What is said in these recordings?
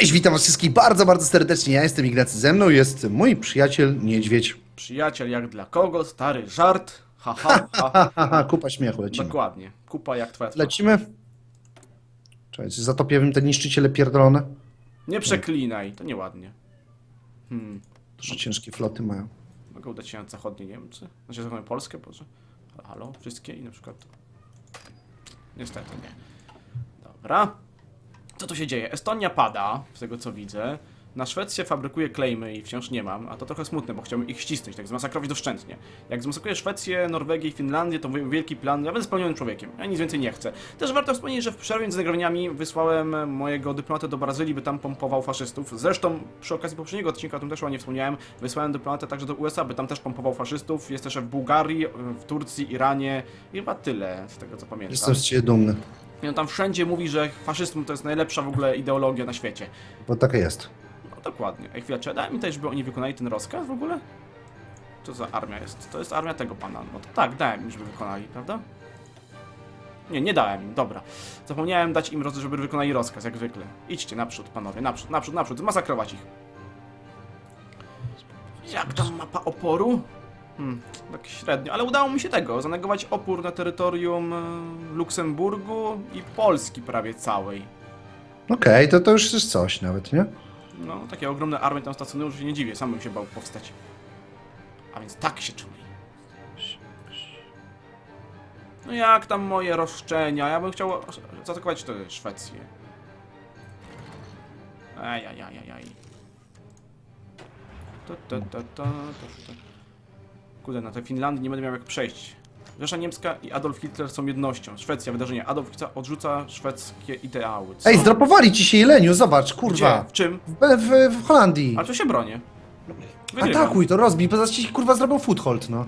Cześć, witam was wszystkich bardzo, bardzo serdecznie. Ja jestem Ignacy, ze mną jest mój przyjaciel Niedźwiedź. Przyjaciel jak dla kogo? Stary żart? Ha, ha, ha. Haha, kupa śmiechu, lecimy. Dokładnie. Kupa jak twoja twarz. Lecimy? Czy zatopię te niszczyciele pierdolone? Nie przeklinaj, to nieładnie. Hmm. Dużo ciężkie floty mają. Mogę udać się na zachodnie Niemcy? Znaczy zachodnią Polskę, Boże. Halo? Wszystkie i na przykład... Niestety nie. Dobra. Co tu się dzieje? Estonia pada, z tego co widzę. Na Szwecję fabrykuje klejmy i wciąż nie mam, a to trochę smutne, bo chciałbym ich ścisnąć, tak zmasakrować doszczętnie. Jak zmasakruję Szwecję, Norwegię i Finlandię, to mój wielki plan, ja będę spełnionym człowiekiem, ja nic więcej nie chcę. Też warto wspomnieć, że w przerwie między nagraniami wysłałem mojego dyplomatę do Brazylii, by tam pompował faszystów. Zresztą przy okazji poprzedniego odcinka, o tym też chyba nie wspomniałem, wysłałem dyplomatę także do USA, by tam też pompował faszystów. Jest też w Bułgarii, w Turcji, Iranie i chyba tyle, z tego co pamiętam. Jestem z ciebie dumny, I on tam wszędzie mówi, że faszyzm to jest najlepsza w ogóle ideologia na świecie. bo taka jest. No dokładnie. Ej, chwila, czy dałem mi też, żeby oni wykonali ten rozkaz w ogóle? Co za armia jest? To jest armia tego pana. No to tak, dałem im, żeby wykonali, prawda? Nie, nie dałem im, dobra. Zapomniałem dać im, roz- żeby wykonali rozkaz, jak zwykle. Idźcie naprzód, panowie, naprzód, naprzód, naprzód, zmasakrować ich. Jak tam mapa oporu? Hmm, tak średnio, ale udało mi się tego, zanegować opór na terytorium e, Luksemburgu i Polski prawie całej. Okej, to, to już jest coś nawet, nie? No, takie ogromne armie tam stacjonują, że się nie dziwię, sam bym się bał powstać. A więc tak się czuli. No jak tam moje roszczenia? Ja bym chciał zaatakować tę Szwecję. Ajajajajaj. Ta, ta, ta, ta, ta, ta. Kurde, na tę Finlandię nie będę miał jak przejść. Rzesza Niemska i Adolf Hitler są jednością. Szwecja, wydarzenie. Adolf Hitler odrzuca szwedzkie ideały. Co? Ej, zdropowali ci się jeleniu, zobacz, kurwa. Gdzie? W czym? W, w, w Holandii. A to się bronię. Wygrywam. Atakuj to, rozbij, bo zaraz ci kurwa zrobią foothold, no.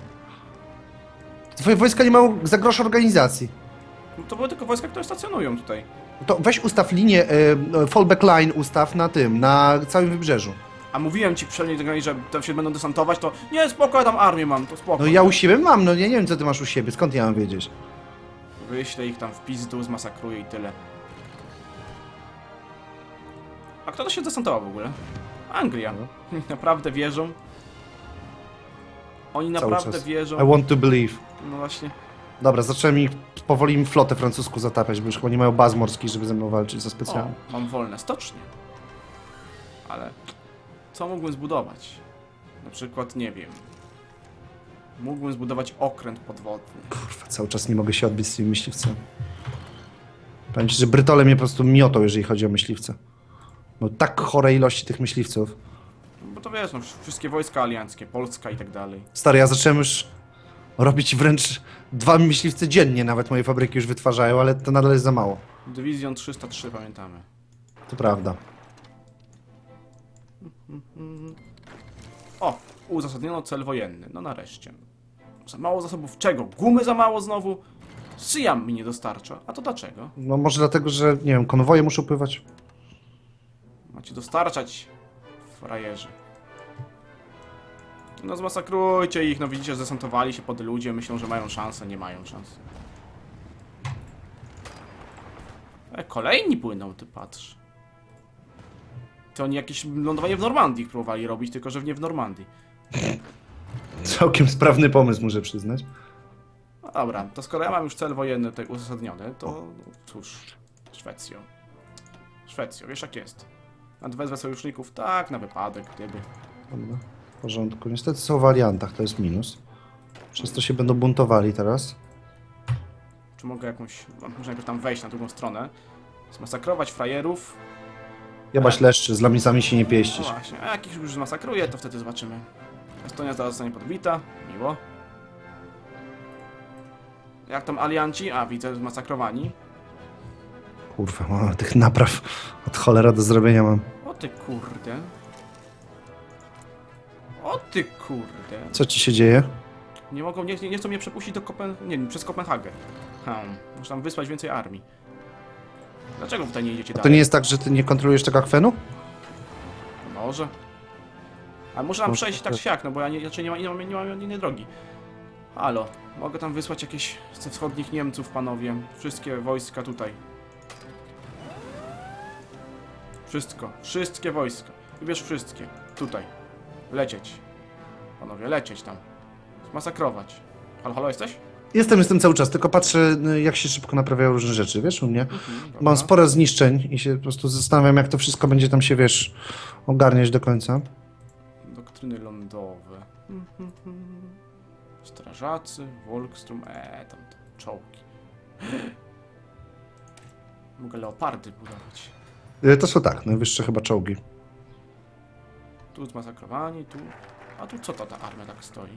Twoje wojska nie mają za grosz organizacji. No To były tylko wojska, które stacjonują tutaj. To weź ustaw linię, y, y, fallback line ustaw na tym, na całym wybrzeżu. A mówiłem ci przynajmniej, że tam się będą desantować, to nie, spoko, ja tam armię mam, to spoko. No ja u siebie mam, no ja nie wiem co ty masz u siebie, skąd ja mam wiedzieć? Wyślę ich tam w pizdu, zmasakruję i tyle. A kto to się desantował w ogóle? Anglia. Naprawdę wierzą. Oni Cały naprawdę czas. wierzą. I want to believe. No właśnie. Dobra, zacząłem ich powoli im flotę francuską zatapiać, bo już chyba nie mają baz morskich, żeby ze mną walczyć za specjalnie. O, mam wolne stocznie. Ale co mógłbym zbudować? Na przykład, nie wiem. Mógłbym zbudować okręt podwodny. Kurwa, cały czas nie mogę się odbić z tymi myśliwcami. Powiem ci, że Brytole mnie po prostu miotą, jeżeli chodzi o myśliwce. No tak chore ilości tych myśliwców. Bo to wiesz, no, wszystkie wojska alianckie, Polska i tak dalej. Stary, ja zacząłem już robić wręcz dwa myśliwce dziennie, nawet moje fabryki już wytwarzają, ale to nadal jest za mało. Dywizjon 303, pamiętamy. To prawda. O, uzasadniono cel wojenny. No nareszcie. Za mało zasobów czego? Gumy za mało znowu? Syjam mi nie dostarcza. A to dlaczego? No może dlatego, że nie wiem, konwoje muszą pływać. Macie dostarczać, frajerzy. No zmasakrujcie ich, no widzicie, zdesantowali się pod ludzie, myślą, że mają szansę, nie mają szans. E, kolejni płyną, ty patrz. To oni jakieś lądowanie w Normandii próbowali robić, tylko że nie w Normandii. Całkiem sprawny pomysł, muszę przyznać. No dobra, to skoro ja mam już cel wojenny tutaj uzasadniony, to no, cóż, Szwecjo. Szwecjo, wiesz jak jest. Nadwezwę sojuszników, tak, na wypadek, gdyby. Dobra, w porządku. Niestety są w aliantach, to jest minus. Przez to się będą buntowali teraz. Czy mogę jakąś, może najpierw tam wejść na drugą stronę, zmasakrować frajerów. Jebać leszczy, z lamisami się nie No właśnie, a jak ich już zmasakruję, to wtedy zobaczymy. Estonia zaraz zostanie podbita, miło. Jak tam alianci? A, widzę, zmasakrowani. Kurwa, mam tych napraw od cholera do zrobienia mam. O ty kurde. O ty kurde. Co ci się dzieje? Nie mogą, nie, nie chcą mnie przepuścić do Kopen... nie przez Kopenhagę. Hmm, muszę tam wysłać więcej armii. Dlaczego tutaj nie idziecie To dalej? nie jest tak, że ty nie kontrolujesz tego akwenu? Może. Ale muszę tam Może przejść tak. tak siak, no bo ja nie, raczej nie, ma, nie, mam, nie mam innej drogi. Halo, mogę tam wysłać jakieś ze wschodnich Niemców, panowie. Wszystkie wojska tutaj. Wszystko. Wszystkie wojska. Wybierz wszystkie. Tutaj. Lecieć. Panowie, lecieć tam. Masakrować. Halo, halo, jesteś? Jestem, jestem cały czas, tylko patrzę, y, jak się szybko naprawiają różne rzeczy, wiesz, u mnie. Mhm. Mam sporo zniszczeń i się po prostu zastanawiam, jak to wszystko będzie tam się, wiesz, ogarniać do końca. Doktryny lądowe. Strażacy, Volkstrom, eee, tam te czołgi. Mogę leopardy budować. Y, To są tak, najwyższe chyba czołgi. Tu zmasakrowani, tu... A tu co to ta armia tak stoi?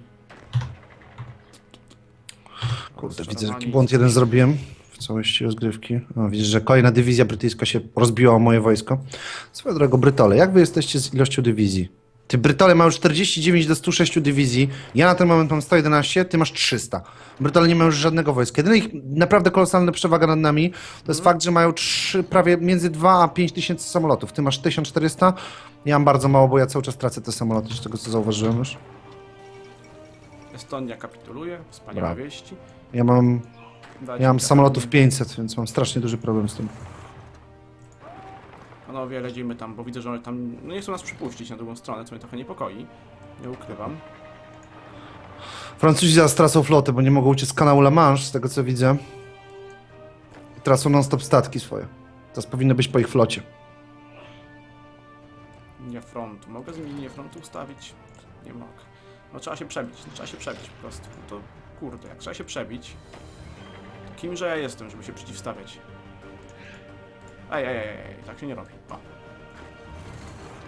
Kurde, widzę, jaki błąd jeden zrobiłem w całości rozgrywki. O, widzisz, że kolejna dywizja brytyjska się rozbiła o moje wojsko. Swoją drogą, Brytole, jak wy jesteście z ilością dywizji? Ty, Brytole, mają 49 do 106 dywizji, ja na ten moment mam 111, ty masz 300. Brytole nie mają już żadnego wojska. Jedyna ich naprawdę kolosalna przewaga nad nami to jest fakt, że mają trzy, prawie między 2 a 5 tysięcy samolotów. Ty masz 1400, ja mam bardzo mało, bo ja cały czas tracę te samoloty, z tego co zauważyłem już. Estonia kapituluje, wspaniałe Brawo. wieści. Ja mam, Dajcie ja mam samolotów taką- 500, więc mam strasznie duży problem z tym. Panowie, lecimy tam, bo widzę, że one tam no nie chcą nas przypuścić na drugą stronę, co mnie trochę niepokoi. Nie ukrywam. Francuzi zaraz tracą flotę, bo nie mogą uciec z kanału La Manche, z tego co widzę. Tracą non-stop statki swoje. Teraz powinny być po ich flocie. Linia frontu. Mogę z linię frontu ustawić? Nie mogę. No trzeba się przebić, no, trzeba się przebić po prostu. No to kurde, jak trzeba się przebić, kimże ja jestem, żeby się przeciwstawiać? Ej, ej, ej, ej, tak się nie robi. O.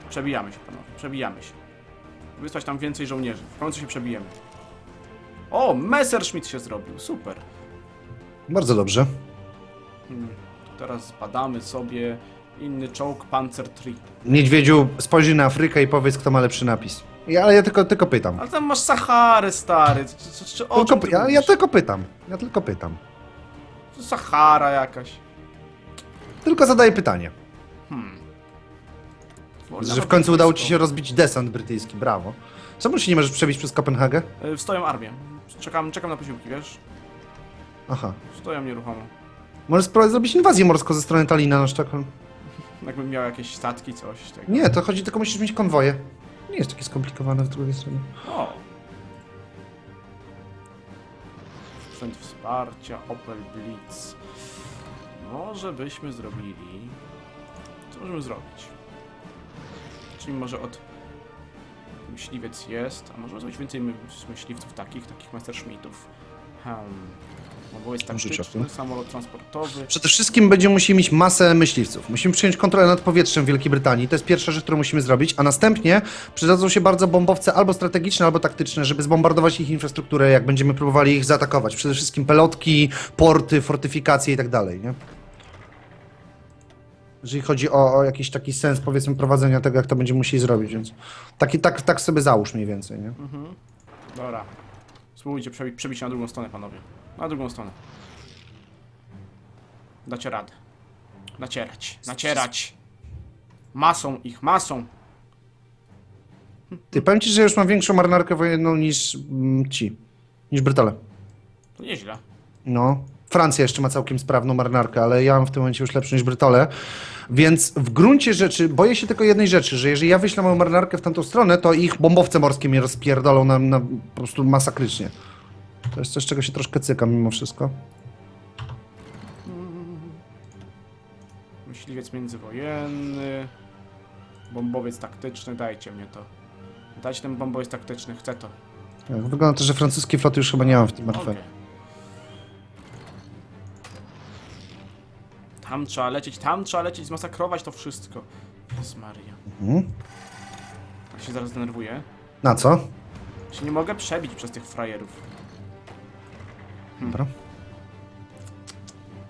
Przebijamy się, panowie, przebijamy się. Wysłać tam więcej żołnierzy. W końcu się przebijemy. O, Messerschmitt się zrobił, super. Bardzo dobrze. Hmm. Teraz zbadamy sobie inny czołg Panzer III. Niedźwiedziu, spojrzyj na Afrykę i powiedz, kto ma lepszy napis. Ja, ale ja tylko, tylko pytam. Ale tam masz Saharę, stary. Czy, czy, czy, o Tylko, czym py- ty ja, ja mówisz? tylko pytam. Ja tylko pytam. To Sahara jakaś. Tylko zadaję pytanie. Hmm. Że w końcu udało ci się rozbić desant brytyjski. Brawo. Czemu się nie możesz przebić przez Kopenhagę? Y, Stoją armię. Czekam, czekam na posiłki, wiesz? Aha. Stoją nieruchomo. Możesz spróbować zrobić inwazję morską ze strony Talina na Sztokholm. Jakbym miał jakieś statki, coś. Nie, to chodzi tylko musisz mieć konwoje. Nie jest takie skomplikowane z drugiej strony. O. Sprzęt wsparcia, Opel Blitz. Może byśmy zrobili... Co możemy zrobić? Czyli może od... Myśliwiec jest, a możemy zrobić więcej my- myśliwców takich, takich Messerschmittów. Hmm. Oboje jest Życia, taktyczny, tak? samolot transportowy. Przede wszystkim będziemy musieli mieć masę myśliwców. Musimy przyjąć kontrolę nad powietrzem w Wielkiej Brytanii. To jest pierwsza rzecz, którą musimy zrobić. A następnie przydadzą się bardzo bombowce albo strategiczne, albo taktyczne, żeby zbombardować ich infrastrukturę, jak będziemy próbowali ich zaatakować. Przede wszystkim pelotki, porty, fortyfikacje i tak dalej, nie? Jeżeli chodzi o, o jakiś taki sens, powiedzmy, prowadzenia tego, jak to będziemy musieli zrobić, więc taki, tak, tak sobie załóż mniej więcej, nie? Mhm. Dobra. Spróbujcie przebić, przebić się na drugą stronę, panowie. Na drugą stronę. Dacie radę. Nacierać. Nacierać. Masą ich, masą. Ty, powiem ci, że już mam większą marynarkę wojenną niż mm, ci, niż Brytole. To nieźle. No. Francja jeszcze ma całkiem sprawną marynarkę, ale ja mam w tym momencie już lepszą niż Brytole. Więc w gruncie rzeczy boję się tylko jednej rzeczy, że jeżeli ja wyślę moją marynarkę w tamtą stronę, to ich bombowce morskie mnie rozpierdolą na, na po prostu masakrycznie. To jest coś, czego się troszkę cykam mimo wszystko. Myśliwiec międzywojenny. Bombowiec taktyczny, dajcie mnie to. Dajcie ten bombowiec taktyczny, chcę to. Tak, Wygląda to, że francuskiej floty już chyba nie mam w tym. Okej. Tam trzeba lecieć, tam trzeba lecieć, zmasakrować to wszystko. Jezus Maria. Mhm. Ja się zaraz denerwuję. Na co? Się nie mogę przebić przez tych frajerów. Dobra.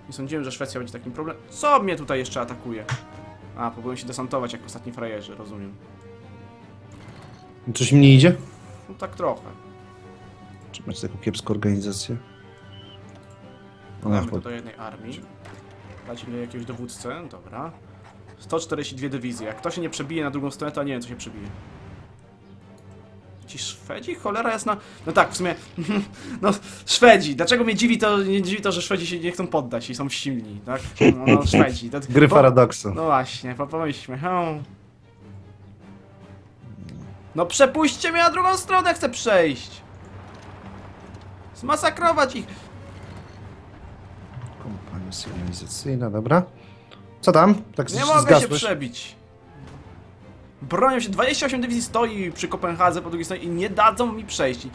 Nie sądziłem, że Szwecja będzie takim problemem. Co mnie tutaj jeszcze atakuje? A, próbują się desantować jak ostatni frajerzy, rozumiem. Coś im nie idzie? No tak trochę. Czy macie taką kiepską organizację? No, to chuj. do jednej armii. Dajcie mi jakiegoś dowódcę, dobra. 142 dywizje. Jak to się nie przebije na drugą stronę, to nie wiem, co się przebije. Ci Szwedzi? Cholera jasna. No tak, w sumie. No, Szwedzi. Dlaczego mnie dziwi to, nie dziwi to, że Szwedzi się nie chcą poddać i są silni, tak? No, no Szwedzi. To, Gry paradoksu. No właśnie, po- pomyślmy. Hmm. No przepuśćcie mnie na drugą stronę, chcę przejść. Zmasakrować ich. Kompania sygnalizacyjna, dobra. Co tam? Tak Nie z- mogę się zgasłeś? przebić. Bronią się, 28 dywizji stoi przy Kopenhadze po drugiej stronie i nie dadzą mi przejść. I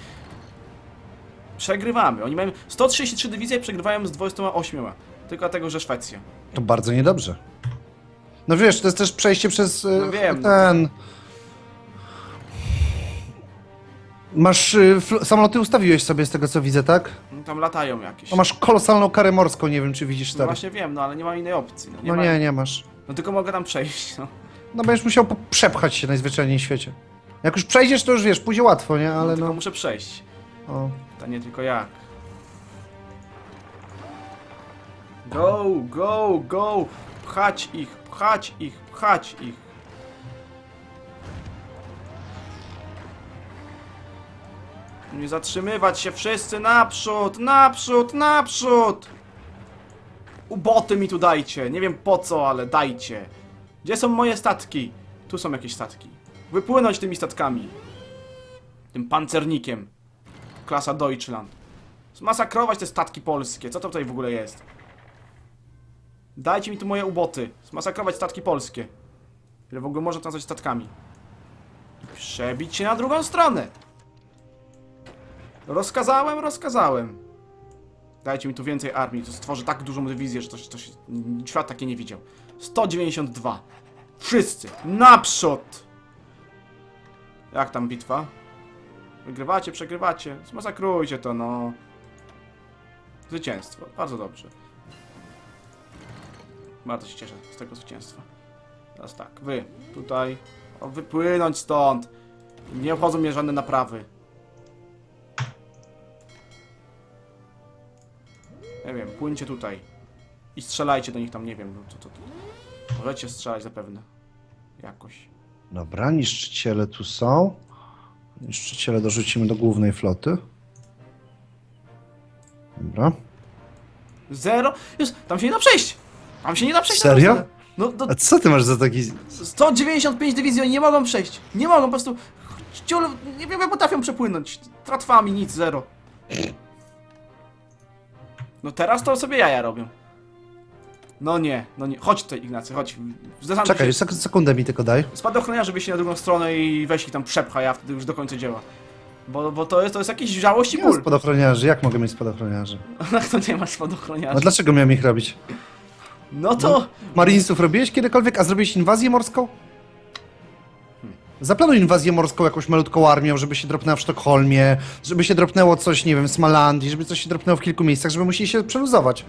Przegrywamy. Oni mają 133 dywizje, przegrywają z 28. Tylko dlatego, że Szwecja. To bardzo niedobrze. No wiesz, to jest też przejście przez e, No wiem. ten... Masz fl- samoloty ustawiłeś sobie z tego co widzę, tak? No, Tam latają jakieś. To masz kolosalną karę morską, nie wiem czy widzisz No stary. właśnie wiem, no ale nie mam innej opcji. No nie, No ma... nie, nie masz. no tylko mogę tam przejść. No. No będziesz musiał po- przepchać się najzwyczajniej w świecie. Jak już przejdziesz, to już wiesz, pójdzie łatwo, nie? Ale tylko no... muszę przejść. O. To nie tylko jak. Go, go, go! Pchać ich, pchać ich, pchać ich. Nie zatrzymywać się wszyscy naprzód, naprzód, naprzód! Uboty mi tu dajcie. Nie wiem po co, ale dajcie. Gdzie są moje statki? Tu są jakieś statki. Wypłynąć tymi statkami. Tym pancernikiem klasa Deutschland. Zmasakrować te statki polskie. Co to tutaj w ogóle jest? Dajcie mi tu moje uboty. Zmasakrować statki polskie. Ile w ogóle można nazwać statkami? Przebić się na drugą stronę. Rozkazałem, rozkazałem. Dajcie mi tu więcej armii. To stworzy tak dużą dywizję, że to, to się, świat takie nie widział. 192. Wszyscy. Naprzód! Jak tam bitwa? Wygrywacie, przegrywacie. Zmasakrujcie to, no. Zwycięstwo. Bardzo dobrze. Bardzo się cieszę z tego zwycięstwa. Teraz tak, wy tutaj. O, wypłynąć stąd. Nie obchodzą mnie żadne naprawy. Nie wiem, płyńcie tutaj. I strzelajcie do nich tam, nie wiem. No, to, to, to. Możecie strzelać zapewne. Jakoś. Dobra, niszczyciele tu są. Niszczyciele dorzucimy do głównej floty. Dobra. Zero? Już, tam się nie da przejść! Tam się nie da przejść. Serio? No, do, A co ty masz za taki... 195 dywizji, oni nie mogą przejść. Nie mogą, po prostu. Ciul, nie wiem, jak potrafią przepłynąć. Tratwami, nic, zero. No teraz to sobie jaja robią. No nie, no nie. Chodź tutaj, Ignacy, chodź. Zdesantuj Czekaj, się. sek sekundę mi tylko daj. Spadochroniarze byś się na drugą stronę i weź ich tam przepchaj, a wtedy już do końca dzieła. Bo, bo to jest, to jest jakiś żałość i Nie mam ból. spadochroniarzy, jak mogę mieć spadochroniarzy? to nie masz No dlaczego miałem ich robić? No to... Marinesów robiłeś kiedykolwiek, a zrobiłeś inwazję morską? Zaplanuj inwazję morską jakąś malutką armią, żeby się dropnęła w Sztokholmie, żeby się dropnęło coś, nie wiem, w Smalandii, żeby coś się dropnęło w kilku miejscach, żeby musieli się przeluzować.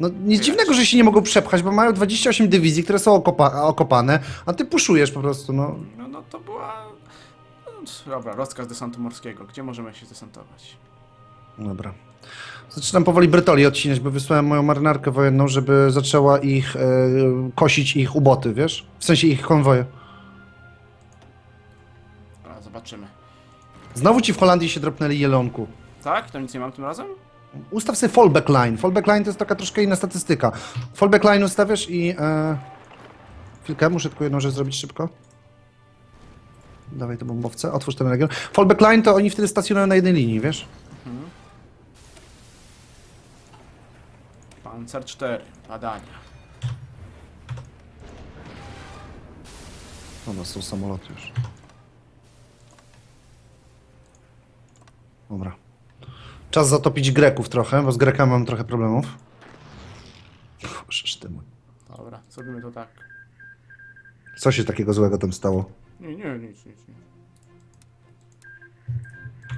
No nic dziwnego, że się nie mogą przepchać, bo mają 28 dywizji, które są okopa okopane, a ty puszujesz po prostu, no. No, no to była... No, dobra, rozkaz desantu morskiego. Gdzie możemy się desantować? Dobra. Zaczynam powoli Brytoli odcinać, bo wysłałem moją marynarkę wojenną, żeby zaczęła ich, e, kosić ich uboty, wiesz? W sensie ich konwoje. Zobaczymy. Znowu ci w Holandii się dropnęli jelonku. Tak? To nic nie mam tym razem? Ustaw sobie fallback line. Fallback line to jest taka troszkę inna statystyka. Fallback line ustawiasz i... E... Chwilkę, muszę tylko jedną rzecz zrobić szybko. Dawaj te bombowce, otwórz ten region. Fallback line to oni wtedy stacjonują na jednej linii, wiesz? Panzer 4. Badania. No, no są samoloty już. Dobra. Czas zatopić Greków trochę, bo z Grekami mam trochę problemów. Boże, ty mój. Dobra, zrobimy to tak. Co się takiego złego tam stało? Nie, nie, nic, nic, nic.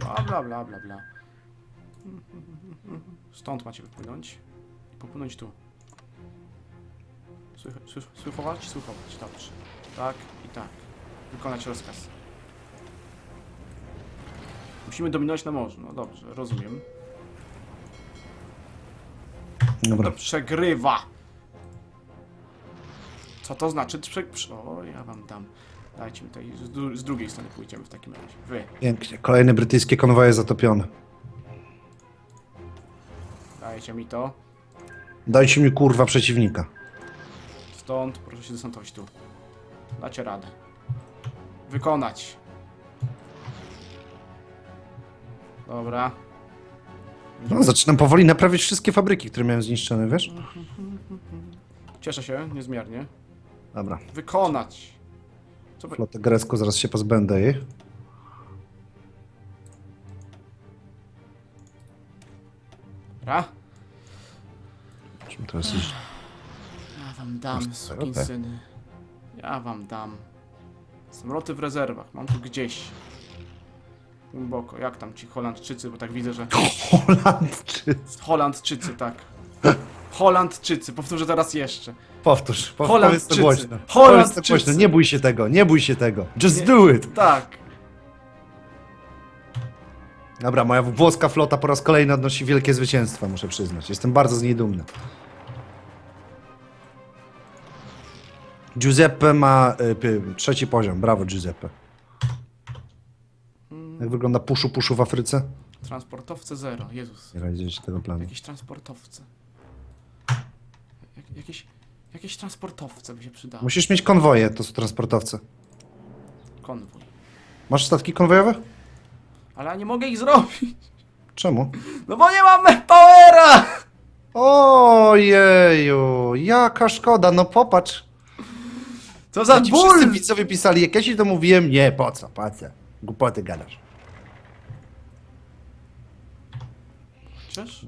Bla, bla, bla, bla, bla. Stąd macie wypłynąć i popłynąć tu. Słych- słych- Słychować? Słychować, dobrze. Tak i tak. Wykonać rozkaz. Musimy dominować na morzu. No dobrze, rozumiem. Dobra. To przegrywa. Co to znaczy? Prze... prze- O, ja wam dam. Dajcie mi tutaj, z, dru- z drugiej strony pójdziemy w takim razie. Wy, Pięknie. Kolejne brytyjskie konwoje zatopione. dajcie mi to. Dajcie mi kurwa przeciwnika. Stąd, proszę się desantować tu. Dacie radę. Wykonać. Dobra. No, zaczynam powoli naprawiać wszystkie fabryki, które miałem zniszczone, wiesz? Cieszę się niezmiernie. Dobra. Wykonać. Co by... Flotę grecką, zaraz się pozbędę jej. Dobra. Czym to jest? Ja wam dam, Masz sukinsyny. Ja wam dam. Samoloty w rezerwach, mam tu gdzieś. Głęboko. Jak tam ci Holandczycy, bo tak widzę, że... Holandczycy. Holandczycy, tak. Holandczycy, powtórzę teraz jeszcze. Powtórz, po, Holandczycy. powiedz to głośno. Holandczycy. Powiedz to głośno, nie bój się tego, nie bój się tego. Just Nie. do it. Tak. Dobra, moja włoska flota po raz kolejny odnosi wielkie zwycięstwa, muszę przyznać. Jestem bardzo z niej dumny. Giuseppe ma y, trzeci poziom. Brawo, Giuseppe. Jak wygląda puszu puszu w Afryce? Transportowce zero, Jezus. Nie realizujecie tego planu. Jakieś transportowce. Jak, jakieś, jakieś transportowce by się przydały. Musisz mieć konwoje, to są transportowce. Konwój. Masz statki konwojowe? Ale ja nie mogę ich zrobić. Czemu? No bo nie mam powera! Ojeju, jaka szkoda, no popatrz. Co za Ja ci wszyscy ból! widzowie pisali, jak ja ci to mówiłem, nie, po co, po co? Głupoty gadasz. Pięć.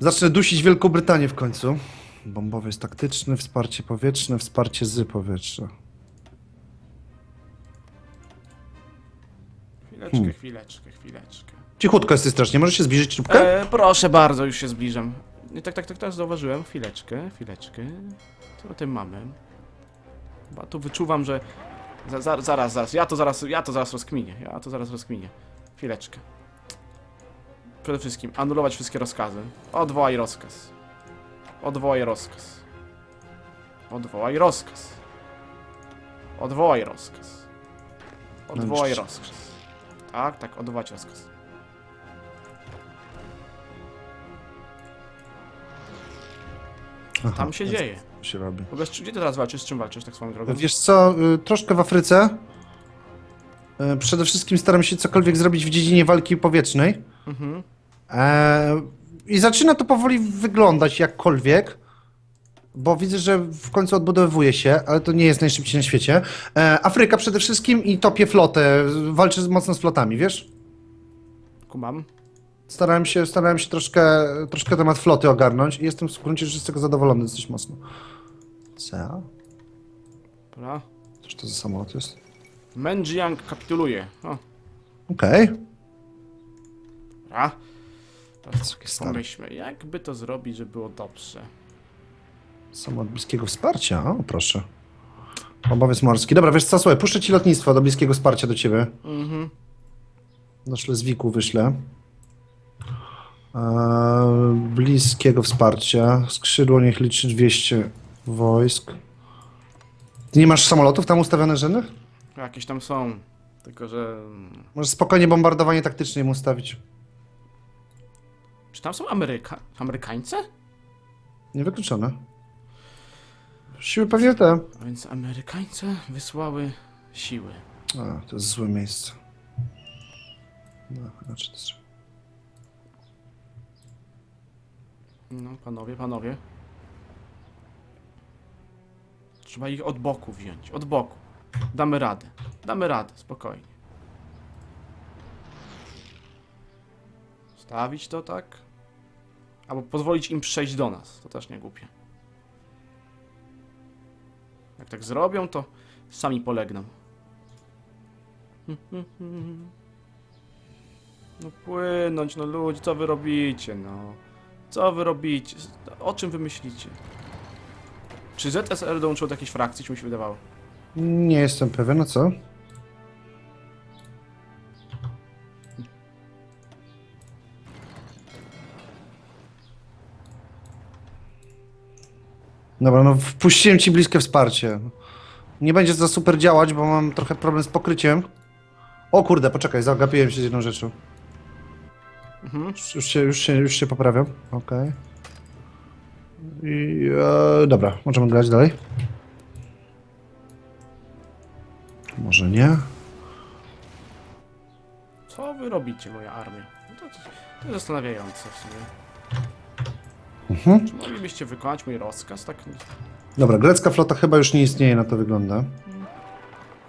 Zacznę dusić Wielką Brytanię w końcu. Bombowy jest taktyczny, wsparcie powietrzne, wsparcie z powietrza. Chwileczkę, Hmm. chwileczkę, chwileczkę. Cichutko jesteś strasznie, możesz się zbliżyć trubkę? E, proszę bardzo, już się zbliżam. Nie, tak, tak, tak, tak, zauważyłem. Chwileczkę, chwileczkę. Co o tym mamy? Chyba tu wyczuwam, że... Za, za, zaraz, zaraz, ja to zaraz, ja to zaraz rozkminię. Ja to zaraz rozkminię. Chwileczkę. Przede wszystkim anulować wszystkie rozkazy. Odwołaj rozkaz. Odwołaj rozkaz. Odwołaj rozkaz. Odwołaj rozkaz. Odwołaj rozkaz. Tak, tak, odwołać rozkaz. Aha, Tam się dzieje. się robi. W ogóle, z- gdzie ty teraz walczysz? Z czym walczysz tak swoją drogą? Wiesz co, y, troszkę w Afryce. Y, Przede wszystkim staram się cokolwiek zrobić w dziedzinie walki powietrznej. Mhm. E, I zaczyna to powoli wyglądać jakkolwiek, bo widzę, że w końcu odbudowuje się, ale to nie jest najszybciej na świecie. E, Afryka przede wszystkim i topię flotę, walczę z- mocno z flotami, wiesz? Kumam. Starałem się, starałem się troszkę, troszkę temat floty ogarnąć i jestem w gruncie rzeczy z tego zadowolony dosyć mocno. Co? Dobra. Cóż to za samolot jest? Menjiang kapituluje. O, Okej. dobra. Teraz Takie stare. pomyślmy, jakby to zrobić, żeby było dobrze. Samolot bliskiego wsparcia, o proszę. Obowiec morski. Dobra, wiesz co, słuchaj, puszczę ci lotnictwo do bliskiego wsparcia do ciebie. Mhm. Do Szlezwiku wyślę. Eee, bliskiego wsparcia. Skrzydło niech liczy 200 wojsk. Ty nie masz samolotów tam ustawione żadnych? Jakieś tam są. Tylko, że... Możesz spokojnie bombardowanie taktyczne im ustawić. Czy tam są Ameryka... Amerykańcy? Niewykluczone. Siły pewnie te. A więc Amerykańcy wysłały siły. A, to jest złe miejsce. No, znaczy to jest... No, panowie, panowie. Trzeba ich od boku wziąć. Od boku. Damy radę. Damy radę, spokojnie. Stawić to tak? Albo pozwolić im przejść do nas. To też nie głupie. Jak tak zrobią, to sami polegną. No płynąć, no ludzie, co wy robicie, no? Co wy robicie? O czym wy myślicie? Czy ZSR dołączył do jakiejś frakcji, czy mi się wydawało? Nie jestem pewien, no co? Dobra, no wpuściłem ci bliskie wsparcie. Nie będzie za super działać, bo mam trochę problem z pokryciem. O kurde, poczekaj, zagapiłem się z jedną rzeczą. Mhm. Już, już, się, już, się, już się poprawiam. Okej. I e, dobra, możemy grać dalej. Może nie. Co wy robicie, moja armia? To, to, to jest zastanawiające w sumie. Mhm. Czy moglibyście wykonać mój rozkaz? Tak, Dobra, grecka flota chyba już nie istnieje, na to wygląda.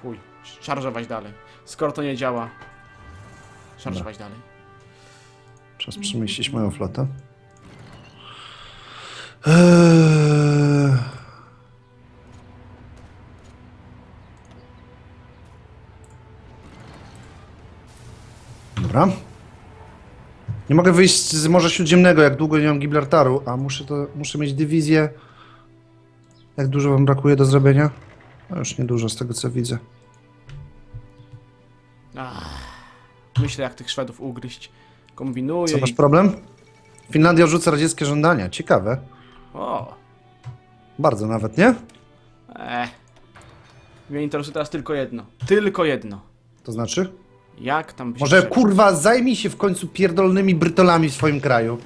chuj, szarżować dalej. Skoro to nie działa, szarżować dalej. Czas przemieścić moją flotę. Eee... Dobra. Nie mogę wyjść z Morza Śródziemnego, jak długo nie mam Gibraltaru, a muszę, to, muszę mieć dywizję. Jak dużo wam brakuje do zrobienia? No już niedużo z tego co widzę. Ach, myślę, jak tych Szwedów ugryźć. Kombinuję Co, masz i... problem? Finlandia odrzuca radzieckie żądania. Ciekawe. O, Bardzo nawet, nie? eh. Mnie interesuje teraz tylko jedno. Tylko jedno. To znaczy? Jak tam się Może prze- kurwa zajmij się w końcu pierdolnymi brytolami w swoim kraju.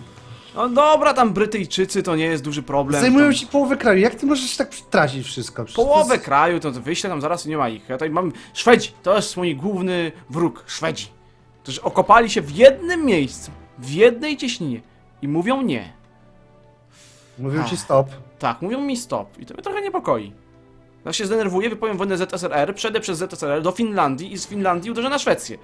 No dobra, tam Brytyjczycy to nie jest duży problem. Zajmują tam... ci połowę kraju. Jak ty możesz tak tracić wszystko? Przecież to Połowę jest- kraju, to wyślę tam zaraz i nie ma ich. Ja tutaj mam Szwedzi, to jest mój główny wróg, Szwedzi. Którzy okopali się w jednym miejscu, w jednej cieśninie i mówią nie. Mówią ci stop. Tak, mówią mi stop i to mnie trochę niepokoi. Ja się zdenerwuję, wypowiem wojnę ZSRR, przejdę przez ZSRR do Finlandii i z Finlandii uderzę na Szwecję.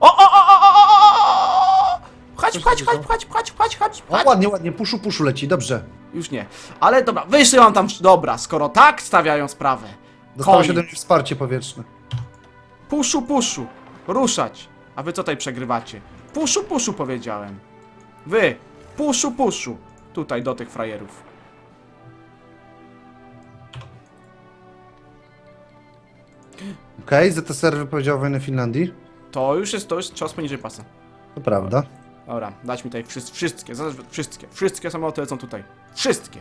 O, o, o, o, o, o, o! Pchać, Coś pchać, pchać, dzieje. pchać, pchać, pchać, pchać, O, pchać. ładnie, ładnie. Puszu, puszu leci. Dobrze. Już nie. Ale dobra, wysyłam tam, dobra, skoro tak stawiają sprawę. Dostało Koniec. ode mnie wsparcie powietrzne. Puszu, puszu, ruszać. A wy co tutaj przegrywacie? Puszu, puszu powiedziałem. Wy, puszu, puszu. Tutaj do tych frajerów. Okej, ZSR wypowiedział wojnę Finlandii. To już jest, to jest czas poniżej pasa. To prawda. Dobra, dać mi tutaj wszys- wszystkie, zaraz- wszystkie, wszystkie samoloty lecą tutaj. Wszystkie.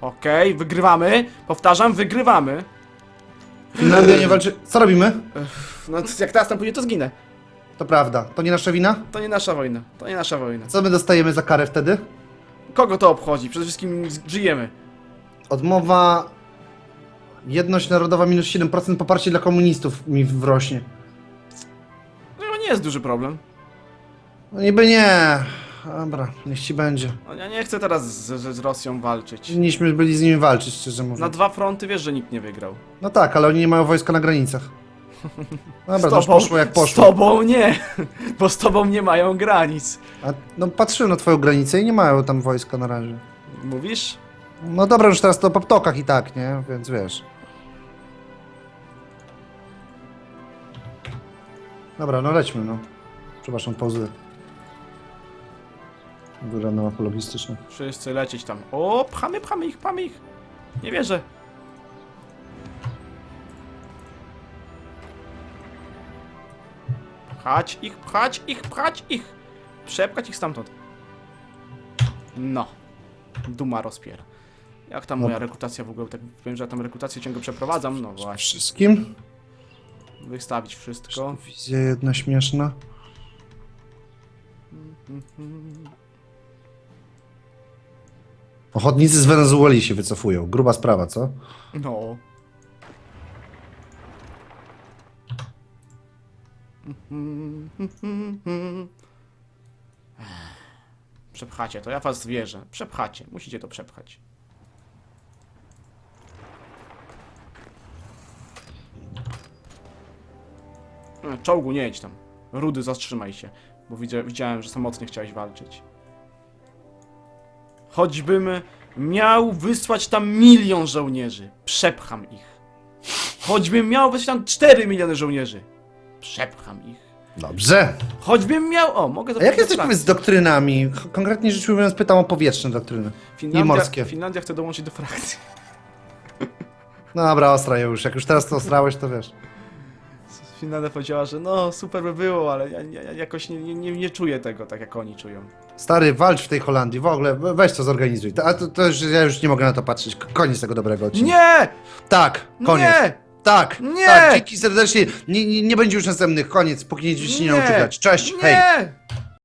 Okej, wygrywamy. Powtarzam, wygrywamy. Finlandia nie walczy... Co robimy? No to jak teraz tam pójdzie, to zginę. To prawda. To nie nasza wina? To nie nasza wojna. To nie nasza wojna. Co my dostajemy za karę wtedy? Kogo to obchodzi? Przede wszystkim z- żyjemy. Odmowa... Jedność narodowa minus 7% poparcie dla komunistów mi wrośnie. To nie jest duży problem. No niby nie. Dobra, niech ci będzie. No, ja nie chcę teraz z, z, z Rosją walczyć. Powinniśmy byli z nimi walczyć, szczerze Na mówiąc. dwa fronty wiesz, że nikt nie wygrał. No tak, ale oni nie mają wojska na granicach. Dobra, z to już poszło jak Z poszło. tobą nie, bo z tobą nie mają granic. A, no patrzyłem na twoją granicę i nie mają tam wojska na razie. Mówisz? No dobra, już teraz to po ptokach i tak, nie? Więc wiesz. Dobra, no lećmy, no. Przepraszam, pauzy. Góra na mapę logistyczną. Wszyscy lecieć tam. O, pchamy, pchamy ich, pchamy ich. Nie wierzę. Pchać ich, pchać ich, pchać ich. Przepchać ich stamtąd. No. Duma rozpiera. Jak tam moja Dobra. rekrutacja w ogóle? Tak wiem, że ja tam rekrutację ciągle przeprowadzam. No właśnie. Wszystkim? Wystawić wszystko. Wizja jedna śmieszna. Ochotnicy z Wenezueli się wycofują. Gruba sprawa, co? No. Przepchacie to, ja was wierzę. Przepchacie, musicie to przepchać. Czołgu, nie jedź tam. Rudy, zatrzymaj się, bo widzia, widziałem, że samotnie chciałeś walczyć. Choćbym miał wysłać tam milion żołnierzy, przepcham ich. Choćbym miał wysłać tam 4 miliony żołnierzy, przepcham ich. Dobrze. Choćbym miał. O, mogę A jak jest zapytać. powiedz z doktrynami? Konkretnie rzecz ujmując, pytam o powietrzne doktryny. Finlandia, i morskie. Finlandia chce dołączyć do frakcji. No dobra, ostra już. Jak już teraz to ostrałeś, to wiesz. Finlandia powiedziała, że no super by było, ale ja, ja, ja jakoś nie, nie, nie, nie czuję tego tak jak oni czują. Stary, walcz w tej Holandii, w ogóle, we- weź to zorganizuj. A to, to już, ja już nie mogę na to patrzeć. K- Koniec tego dobrego odcinka. Nie! Tak, koniec. Nie! Tak, Nie! tak, dzięki serdecznie. Nie, nie, nie będzie już następnych, koniec, póki nie, się nie nauczy grać. Cześć, hej. Nie!